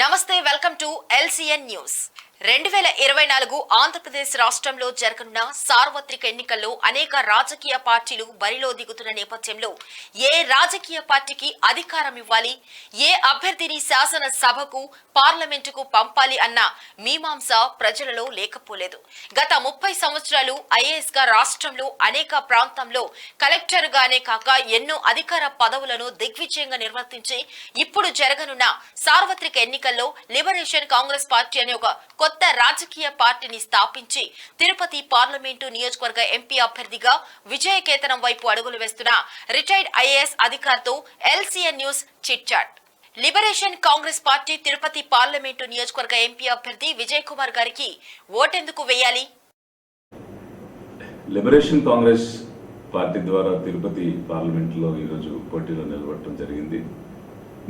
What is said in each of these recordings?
నమస్తే welcome to LCN news. రెండు వేల ఇరవై నాలుగు ఆంధ్రప్రదేశ్ రాష్ట్రంలో జరగనున్న సార్వత్రిక ఎన్నికల్లో అనేక రాజకీయ పార్టీలు బరిలో దిగుతున్న నేపథ్యంలో ఏ రాజకీయ పార్టీకి అధికారం ఇవ్వాలి? ఏ అభ్యర్థిని శాసన సభకు పార్లమెంటుకు పంపాలి అన్న మీమాంస ప్రజలలో లేకపోలేదు. గత ముప్పై సంవత్సరాలు ఐఏఎస్గా రాష్ట్రంలో అనేక ప్రాంతంలో కలెక్టర్ గానే కాక ఎన్నో అధికార పదవులను దిగ్విజయంగా నిర్వర్తించి ఇప్పుడు జరగనున్న సార్వత్రిక ఎన్నికల్లో లిబరేషన్ కాంగ్రెస్ పార్టీ అనే ఒక కొత్త రాజకీయ పార్టీని స్థాపించి తిరుపతి పార్లమెంటు నియోజకవర్గ ఎంపీ అభ్యర్థిగా విజయకేతనం వైపు అడుగులు వేస్తున్న retired IAS అధికారితో LCN news chitchat. Liberation Congress party Tirupati parliament నియోజకవర్గ ఎంపీ అభ్యర్థి విజయ్ కుమార్ గారికి ఓటెందుకు వేయాలి? లిబరేషన్ కాంగ్రెస్ పార్టీ ద్వారా తిరుపతి పార్లమెంట్లో ఈరోజు పోటీలో నిలబడటం జరిగింది.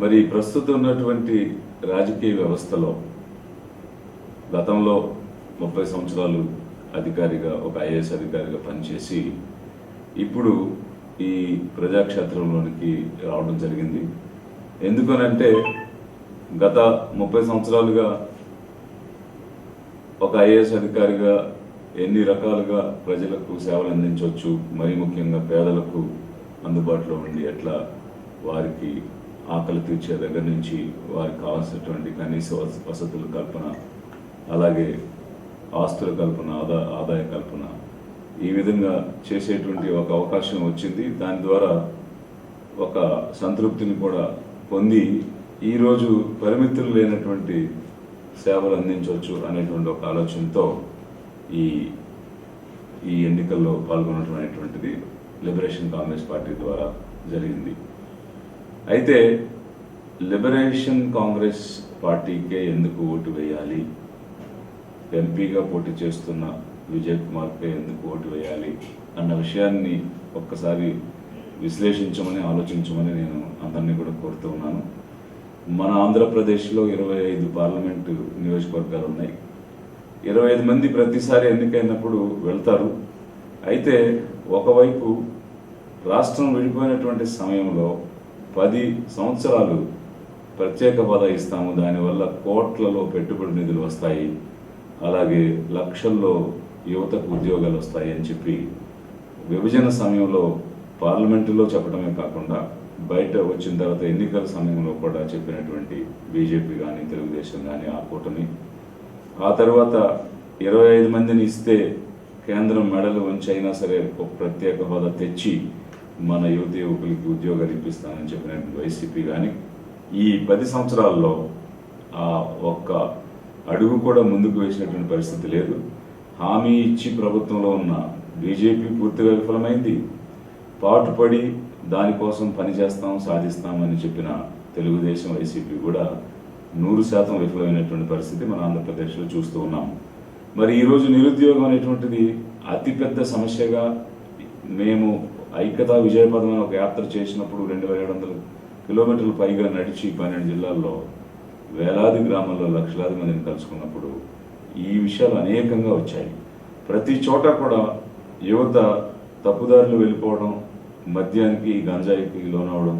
మరి ప్రస్తుతం ఉన్నటువంటి రాజకీయ వ్యవస్థలో గతంలో ముప్పై సంవత్సరాలు అధికారిగా ఒక ఐఏఎస్ అధికారిగా పనిచేసి ఇప్పుడు ఈ ప్రజాక్షేత్రంలోనికి రావడం జరిగింది. ఎందుకనంటే గత ముప్పై సంవత్సరాలుగా ఒక ఐఏఎస్ అధికారిగా ఎన్ని రకాలుగా ప్రజలకు సేవలు అందించవచ్చు మరీ ముఖ్యంగా పేదలకు అందుబాటులో ఉండి ఎట్లా వారికి ఆకలి తీర్చే దగ్గర నుంచి వారికి కావాల్సినటువంటి కనీస వస- వసతుల కల్పన అలాగే ఆస్తుల కల్పన ఆదా ఆదాయ కల్పన ఈ విధంగా చేసేటువంటి ఒక అవకాశం వచ్చింది. దాని ద్వారా ఒక సంతృప్తిని కూడా పొంది ఈరోజు పరిమితులు లేనటువంటి సేవలు అందించవచ్చు అనేటువంటి ఒక ఆలోచనతో ఈ ఈ ఎన్నికల్లో పాల్గొనడం అనేటువంటిది లిబరేషన్ కాంగ్రెస్ పార్టీ ద్వారా జరిగింది. అయితే లిబరేషన్ కాంగ్రెస్ పార్టీకే ఎందుకు ఓటు వేయాలి? ఎంపీగా పోటీ చేస్తున్న విజయ్ కుమార్కే ఎందుకు ఓటు వేయాలి అన్న విషయాన్ని ఒక్కసారి విశ్లేషించమని ఆలోచించమని నేను అందరినీ కూడా కోరుతూ ఉన్నాను. మన ఆంధ్రప్రదేశ్లో ఇరవై ఐదు పార్లమెంటు నియోజకవర్గాలు ఉన్నాయి. ఇరవై ఐదు మంది ప్రతిసారి ఎన్నికైనప్పుడు వెళ్తారు. అయితే ఒకవైపు రాష్ట్రం విడిపోయినటువంటి సమయంలో పది సంవత్సరాలు ప్రత్యేక హోదా ఇస్తాము. దానివల్ల కోట్లలో పెట్టుబడి నిధులు వస్తాయి. అలాగే లక్షల్లో యువతకు ఉద్యోగాలు వస్తాయి అని చెప్పి విభజన సమయంలో పార్లమెంటులో చెప్పడమే కాకుండా బయట వచ్చిన తర్వాత ఎన్నికల సమయంలో కూడా చెప్పినటువంటి బీజేపీ కానీ తెలుగుదేశం కానీ ఆ కూటమి. ఆ తర్వాత ఇరవై ఐదు మందిని ఇస్తే కేంద్రం మెడలు ఉంచి అయినా సరే ఒక ప్రత్యేక హోదా తెచ్చి మన యువత యువకులకి ఉద్యోగాలు ఇప్పిస్తానని చెప్పినటువంటి వైసీపీ కానీ ఈ పది సంవత్సరాల్లో ఆ ఒక్క అడుగు కూడా ముందుకు వేసినటువంటి పరిస్థితి లేదు. హామీ ఇచ్చి ప్రభుత్వంలో ఉన్న బీజేపీ పూర్తిగా విఫలమైంది. పాటుపడి దానికోసం పనిచేస్తాం సాధిస్తామని చెప్పిన తెలుగుదేశం వైసీపీ కూడా నూరు శాతం విఫలమైనటువంటి పరిస్థితి మన ఆంధ్రప్రదేశ్లో చూస్తూ ఉన్నాం. మరి ఈరోజు నిరుద్యోగం అనేటువంటిది అతిపెద్ద సమస్యగా మేము ఐక్యతా విజయపదం ఒక యాత్ర చేసినప్పుడు రెండు వేల ఏడు వందల కిలోమీటర్లు పైగా నడిచి పన్నెండు జిల్లాల్లో వేలాది గ్రామాల్లో లక్షలాది మందిని కలుసుకున్నప్పుడు ఈ విషయాలు అనేకంగా వచ్చాయి. ప్రతి చోట కూడా యువత తప్పుదారులు వెళ్ళిపోవడం మద్యానికి గంజాయికి లోనవడం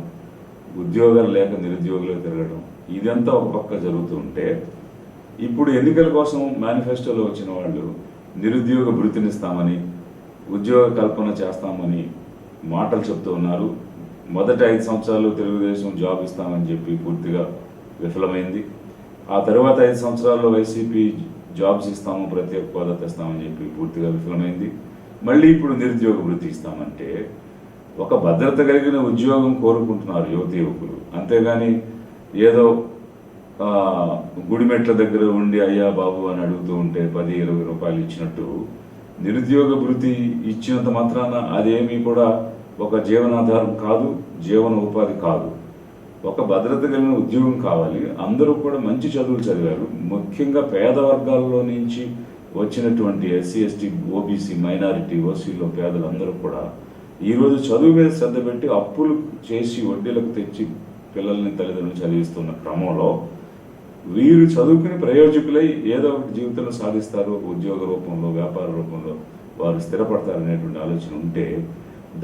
ఉద్యోగాలు లేక నిరుద్యోగులు తిరగడం ఇదంతా ఒక పక్క జరుగుతూ ఉంటే ఇప్పుడు ఎన్నికల కోసం మేనిఫెస్టోలో వచ్చిన వాళ్ళు నిరుద్యోగ భృతినిస్తామని ఉద్యోగ కల్పన చేస్తామని మాటలు చెప్తూ ఉన్నారు. మొదటి ఐదు సంవత్సరాలు తెలుగుదేశం జాబ్ ఇస్తామని చెప్పి పూర్తిగా విఫలమైంది. ఆ తర్వాత ఐదు సంవత్సరాల్లో వైసీపీ జాబ్స్ ఇస్తాము ప్రత్యేక హోదా తెస్తామని చెప్పి పూర్తిగా విఫలమైంది. మళ్ళీ ఇప్పుడు నిరుద్యోగ వృత్తి ఇస్తామంటే ఒక భద్రత కలిగిన ఉద్యోగం కోరుకుంటున్నారు యువతి యువకులు. అంతేగాని ఏదో గుడిమెట్ల దగ్గర ఉండి అయ్యా బాబు అని అడుగుతూ ఉంటే పది ఇరవై రూపాయలు ఇచ్చినట్టు నిరుద్యోగ వృత్తి ఇచ్చినంత మాత్రాన అదేమీ కూడా ఒక జీవనాధారం కాదు జీవన ఉపాధి కాదు. ఒక భద్రత కలిగిన ఉద్యోగం కావాలి. అందరూ కూడా మంచి చదువులు చదివారు. ముఖ్యంగా పేద వర్గాల్లో నుంచి వచ్చినటువంటి ఎస్సీ ఎస్టీ ఓబీసీ మైనారిటీ ఓసీలో పేదలందరూ కూడా ఈరోజు చదువు మీద శ్రద్ధ పెట్టి అప్పులు చేసి వడ్డీలకు తెచ్చి పిల్లల్ని తల్లిదండ్రులు చదివిస్తున్న క్రమంలో వీరు చదువుకుని ప్రయోజకులై ఏదో ఒకటి జీవితంలో సాధిస్తారు. ఒక ఉద్యోగ రూపంలో వ్యాపార రూపంలో వారు స్థిరపడతారు అనేటువంటి ఆలోచన ఉంటే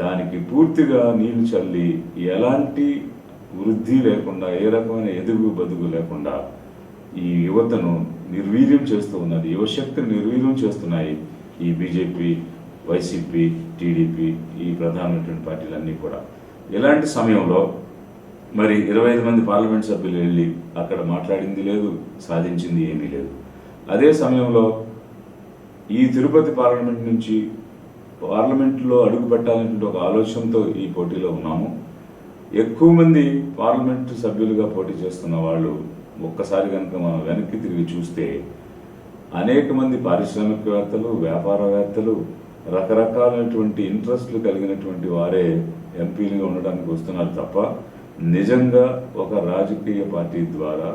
దానికి పూర్తిగా నీళ్ళు చల్లి ఎలాంటి వృద్ధి లేకుండా ఏ రకమైన ఎదుగు బదుగు లేకుండా ఈ యువతను నిర్వీర్యం చేస్తూ ఉన్నది. యువశక్తిని నిర్వీర్యం చేస్తున్నాయి ఈ బీజేపీ వైసీపీ టీడీపీ ఈ ప్రధానమైనటువంటి పార్టీలన్నీ కూడా. ఇలాంటి సమయంలో మరి ఇరవై ఐదు మంది పార్లమెంట్ సభ్యులు వెళ్ళి అక్కడ మాట్లాడింది లేదు సాధించింది ఏమీ లేదు. అదే సమయంలో ఈ తిరుపతి పార్లమెంట్ నుంచి పార్లమెంట్లో అడుగు పెట్టాలనేటువంటి ఒక ఆలోచనతో ఈ పోటీలో ఉన్నాము. ఎక్కువ మంది పార్లమెంటు సభ్యులుగా పోటీ చేస్తున్న వాళ్ళు ఒక్కసారి కనుక మనం వెనక్కి తిరిగి చూస్తే అనేక మంది పారిశ్రామికవేత్తలు వ్యాపారవేత్తలు రకరకాలైనటువంటి ఇంట్రెస్ట్లు కలిగినటువంటి వారే ఎంపీలుగా ఉండడానికి వస్తున్నారు తప్ప నిజంగా ఒక రాజకీయ పార్టీ ద్వారా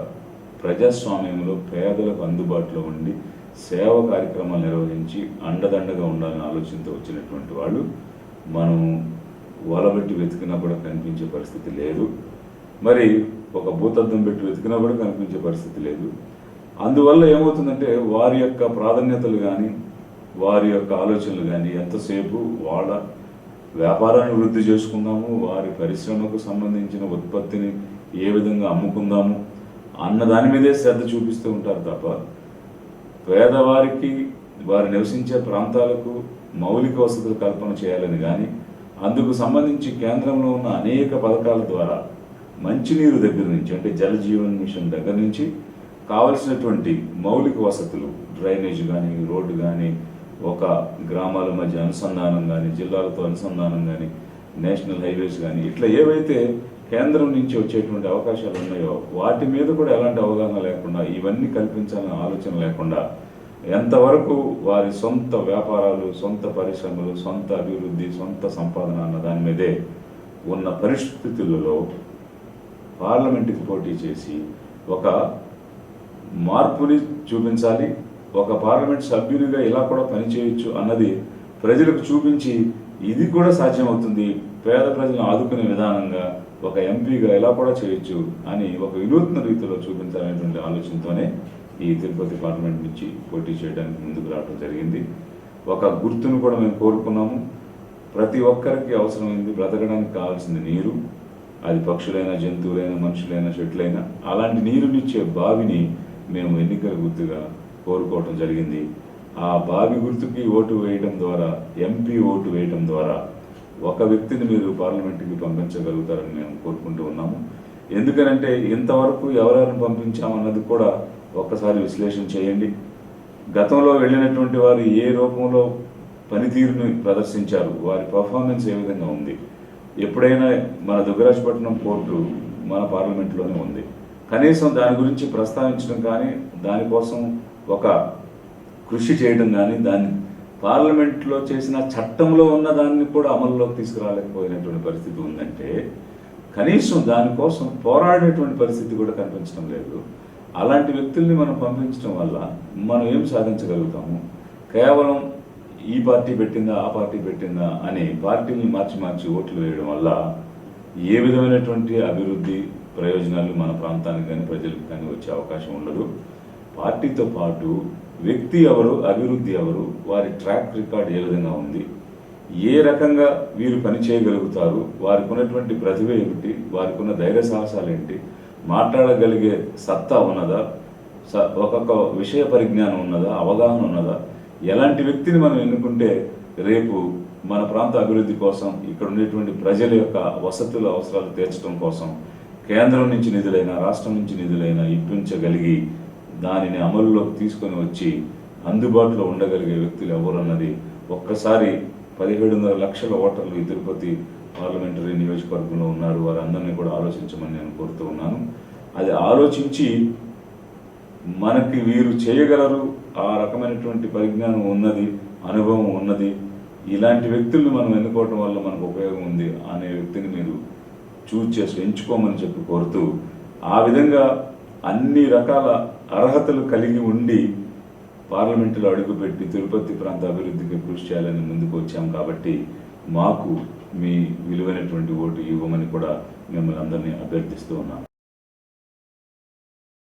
ప్రజాస్వామ్యంలో పేదలకు అందుబాటులో ఉండి సేవ కార్యక్రమాలు నిర్వహించి అండదండగా ఉండాలని ఆలోచనతో వచ్చినటువంటి వాళ్ళు మనం వలబెట్టి వెతికినా కూడా కనిపించే పరిస్థితి లేదు. మరి ఒక భూతద్దం పెట్టి వెతికినా కూడా కనిపించే పరిస్థితి లేదు. అందువల్ల ఏమవుతుందంటే వారి యొక్క ప్రాధాన్యతలు కానీ వారి యొక్క ఆలోచనలు కానీ ఎంతసేపు వాళ్ళ వ్యాపారాన్ని వృద్ధి చేసుకుందాము వారి పరిశ్రమకు సంబంధించిన ఉత్పత్తిని ఏ విధంగా అమ్ముకుందాము అన్న దాని మీదే శ్రద్ధ చూపిస్తూ ఉంటారు తప్ప పేదవారికి వారు నివసించే ప్రాంతాలకు మౌలిక వసతులు కల్పన చేయాలని కానీ అందుకు సంబంధించి కేంద్రంలో ఉన్న అనేక పథకాల ద్వారా మంచినీరు దగ్గర నుంచి అంటే జలజీవన్ మిషన్ దగ్గర నుంచి కావలసినటువంటి మౌలిక వసతులు డ్రైనేజ్ కానీ రోడ్డు కానీ ఒక గ్రామాల మధ్య అనుసంధానం కానీ జిల్లాలతో అనుసంధానం కానీ నేషనల్ హైవేస్ కానీ ఇట్లా ఏవైతే కేంద్రం నుంచి వచ్చేటువంటి అవకాశాలు ఉన్నాయో వాటి మీద కూడా ఎలాంటి అవగాహన లేకుండా ఇవన్నీ కల్పించాలనే ఆలోచన లేకుండా ఎంతవరకు వారి సొంత వ్యాపారాలు సొంత పరిశ్రమలు సొంత అభివృద్ధి సొంత సంపాదన అన్న దాని మీదే ఉన్న పరిస్థితులలో పార్లమెంటుకి పోటీ చేసి ఒక మార్పుని చూపించాలి ఒక పార్లమెంట్ సభ్యునిగా ఇలా కూడా పనిచేయొచ్చు అన్నది ప్రజలకు చూపించి ఇది కూడా సాధ్యమవుతుంది. పేద ప్రజలను ఆదుకునే విధానంగా ఒక ఎంపీగా ఎలా కూడా చేయొచ్చు అని ఒక వినూత్న రీతిలో చూపించాలనేటువంటి ఆలోచనతోనే ఈ తిరుపతి పార్లమెంట్ నుంచి పోటీ చేయడానికి ముందుకు రావడం జరిగింది. ఒక గుర్తును కూడా మేము కోరుకున్నాము. ప్రతి ఒక్కరికి అవసరమైంది బ్రతకడానికి కావాల్సింది నీరు. అది పక్షులైనా జంతువులైనా మనుషులైనా చెట్లైనా అలాంటి నీరునిచ్చే బావిని మేము ఎన్నికల గుర్తుగా కోరుకోవటం జరిగింది. ఆ బావి గుర్తుకి ఓటు వేయడం ద్వారా ఎంపీ ఓటు వేయడం ద్వారా ఒక వ్యక్తిని మీరు పార్లమెంట్కి పంపించగలుగుతారని మేము కోరుకుంటూ ఉన్నాము. ఎందుకనంటే ఇంతవరకు ఎవరెవరిని పంపించామన్నది కూడా ఒక్కసారి విశ్లేషణ చేయండి. గతంలో వెళ్ళినటువంటి వారు ఏ రూపంలో పనితీరుని ప్రదర్శించారు? వారి పర్ఫార్మెన్స్ ఏ విధంగా ఉంది? ఎప్పుడైనా మన దుగ్గరాజపట్నం కోర్టు మన పార్లమెంట్లోనే ఉంది. కనీసం దాని గురించి ప్రస్తావించడం కానీ దానికోసం ఒక కృషి చేయడం కానీ దాన్ని పార్లమెంట్లో చేసిన చట్టంలో ఉన్న దాన్ని కూడా అమల్లోకి తీసుకురాలేకపోయినటువంటి పరిస్థితి ఉందంటే కనీసం దానికోసం పోరాడేటువంటి పరిస్థితి కూడా కనిపించడం లేదు. అలాంటి వ్యక్తుల్ని మనం పంపించడం వల్ల మనం ఏం సాధించగలుగుతాము? కేవలం ఈ పార్టీ పెట్టిందా ఆ పార్టీ పెట్టిందా అని పార్టీని మార్చి మార్చి ఓట్లు వేయడం వల్ల ఏ విధమైనటువంటి అభివృద్ధి ప్రయోజనాలు మన ప్రాంతానికి కానీ ప్రజలకు కానీ వచ్చే అవకాశం ఉండదు. పార్టీతో పాటు వ్యక్తి ఎవరు అభివృద్ధి ఎవరు వారి ట్రాక్ రికార్డ్ ఏ విధంగా ఉంది ఏ రకంగా వీరు పని చేయగలుగుతారు వారికి ఉన్నటువంటి ప్రతిభ ఏమిటి వారికి ఉన్న ధైర్య సాహసాలు ఏంటి మాట్లాడగలిగే సత్తా ఉన్నదా? స- ఒక్కొక్క విషయ పరిజ్ఞానం ఉన్నదా? అవగాహన ఉన్నదా? ఎలాంటి వ్యక్తిని మనం ఎన్నుకుంటే రేపు మన ప్రాంత అభివృద్ధి కోసం ఇక్కడ ఉండేటువంటి ప్రజల యొక్క వసతుల అవసరాలు తీర్చడం కోసం కేంద్రం నుంచి నిధులైనా రాష్ట్రం నుంచి నిధులైనా ఇప్పించగలిగి దానిని అమలులోకి తీసుకొని వచ్చి అందుబాటులో ఉండగలిగే వ్యక్తులు ఎవరన్నది ఒక్కసారి పదిహేడున్నర లక్షల ఓటర్లు ఈ తిరుపతి పార్లమెంటరీ నియోజకవర్గంలో ఉన్నారు. వారందరినీ కూడా ఆలోచించమని నేను కోరుతూ ఉన్నాను. అది ఆలోచించి మనకి వీరు చేయగలరు. ఆ రకమైనటువంటి పరిజ్ఞానం ఉన్నది అనుభవం ఉన్నది. ఇలాంటి వ్యక్తుల్ని మనం ఎన్నుకోవటం వల్ల మనకు ఉపయోగం ఉంది అనే వ్యక్తిని మీరు చూజ్ చేసి ఎంచుకోమని చెప్పి కోరుతూ ఆ విధంగా అన్ని రకాల అర్హతలు కలిగి ఉండి పార్లమెంటులో అడుగుపెట్టి తిరుపతి ప్రాంత అభివృద్ధికి కృషి చేయాలని ముందుకు వచ్చాం కాబట్టి మాకు మీ విలువైనటువంటి ఓటు ఇవ్వమని కూడా మిమ్మల్ని అందరినీ అభ్యర్థిస్తూ ఉన్నాను